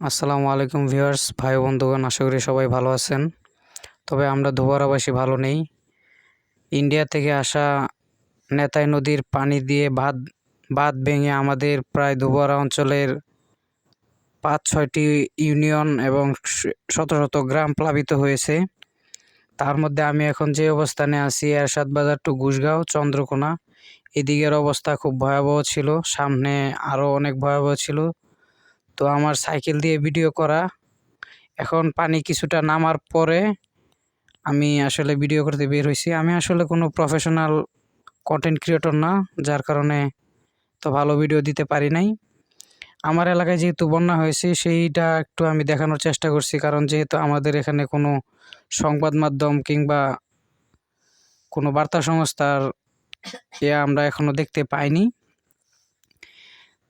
আসসালামু আলাইকুম ভিউয়ার্স, ভাই বন্ধুগণ, আশা করি সবাই ভালো আছেন। তবে আমরা ধোবারাবাসী ভালো নেই। ইন্ডিয়া থেকে আসা নেতাই নদীর পানি দিয়ে বাঁধ বাঁধ ভেঙে আমাদের প্রায় ধোবারা অঞ্চলের পাঁচ, ছয়টি ইউনিয়ন এবং শত শত গ্রাম প্লাবিত হয়েছে। তার মধ্যে আমি এখন যে অবস্থানে আছি, এরশাদ বাজার টু ঘুষগাঁও, চন্দ্রকোনা। এদিকের অবস্থা খুব ভয়াবহ ছিল, সামনে আরও অনেক ভয়াবহ ছিল। তো আমার সাইকেল দিয়ে ভিডিও করা। এখন পানি কিছুটা নামার পরে আমি আসলে ভিডিও করতে বের হয়েছি আমি আসলে কোনো প্রফেশনাল কন্টেন্ট ক্রিয়েটর না, যার কারণে তো ভালো ভিডিও দিতে পারি নাই। আমার এলাকায় যেহেতু বন্যা হয়েছে, সেইটা একটু আমি দেখানোর চেষ্টা করছি। কারণ যেহেতু আমাদের এখানে কোনো সংবাদ মাধ্যম কিংবা কোনো বার্তা সংস্থার ইয়ে আমরা এখনও দেখতে পাইনি।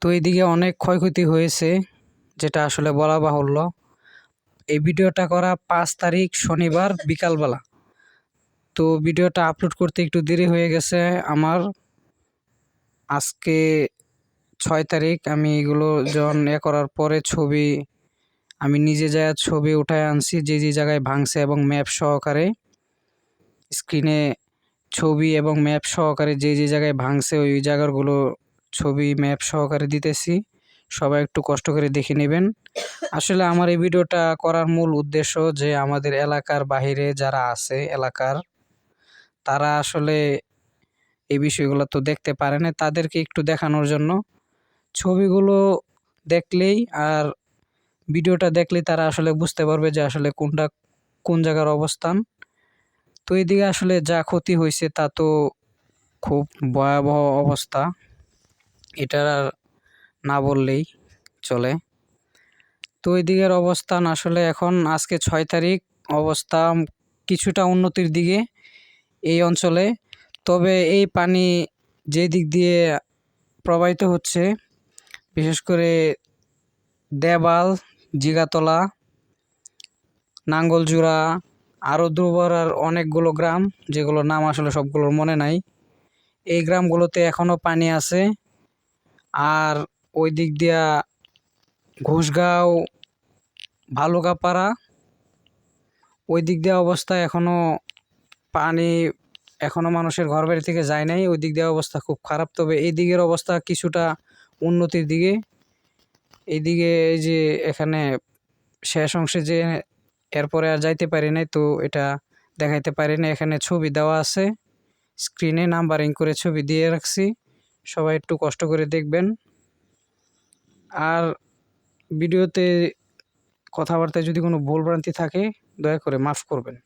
তো এইদিকে অনেক ক্ষয়ক্ষতি হয়েছে। যেটা আসলে বলা বাহুল্য, এই ভিডিওটা করা পাঁচ তারিখ শনিবার বিকালবেলা। তো ভিডিওটা আপলোড করতে একটু দেরি হয়ে গেছে। আমার আজকে ছয় তারিখ, আমি এগুলো যখন এ করার পরে ছবি, আমি নিজে যা ছবি উঠায় আনছি, যে যে জায়গায় ভাঙছে এবং ম্যাপ সহকারে স্ক্রিনে ছবি এবং ম্যাপ সহকারে যে যে জায়গায় ভাঙছে, ওই জায়গাগুলো ছবি ম্যাপ সহকারে দিতেছি। সবাই একটু কষ্ট করে দেখে নেবেন। আসলে আমার এই ভিডিওটা করার মূল উদ্দেশ্য যে আমাদের এলাকার বাইরে যারা আছে এলাকার, তারা আসলে এই বিষয়গুলো তো দেখতে পারে না। তাদেরকে একটু দেখানোর জন্য ছবিগুলো দেখলেই আর ভিডিওটা দেখলেই তারা আসলে বুঝতে পারবে যে আসলে কোনটা কোন জায়গার অবস্থান। তো এদিকে আসলে যা ক্ষতি হয়েছে তা তো খুব ভয়াবহ অবস্থা। এটার আর না বললেই চলে। তো ওই দিকের অবস্থান আসলে এখন আজকে ছয় তারিখ, অবস্থা কিছুটা উন্নতির দিকে এই অঞ্চলে। তবে এই পানি যে দিক দিয়ে প্রবাহিত হচ্ছে, বিশেষ করে দেবাল, জিগাতলা, নাঙ্গলজোড়া, আরও দুর্বরার অনেকগুলো গ্রাম, যেগুলোর নাম আসলে সবগুলোর মনে নাই, এই গ্রামগুলোতে এখনও পানি আছে। আর ওই দিক দিয়া ঘুষগাঁও ভালুকাপাড়া ওই দিক দিয়ে অবস্থা এখনও পানি এখনও মানুষের ঘর বাড়ি থেকে যায় নাই। ওই দিক দিয়ে অবস্থা খুব খারাপ। তবে এই দিকের অবস্থা কিছুটা উন্নতির দিকে। এইদিকে এই যে এখানে শেষ অংশে যে এরপরে আর যাইতে পারি নাই, তো এটা দেখাইতে পারি না এখানে ছবি দেওয়া আছে। স্ক্রিনে নাম্বারিং করে ছবি দিয়ে রাখছি। সবাই একটু কষ্ট করে দেখবেন। আর ভিডিওতে কথাবার্তায় যদি কোনো ভুলভ্রান্তি থাকে দয়া করে মাফ করবেন।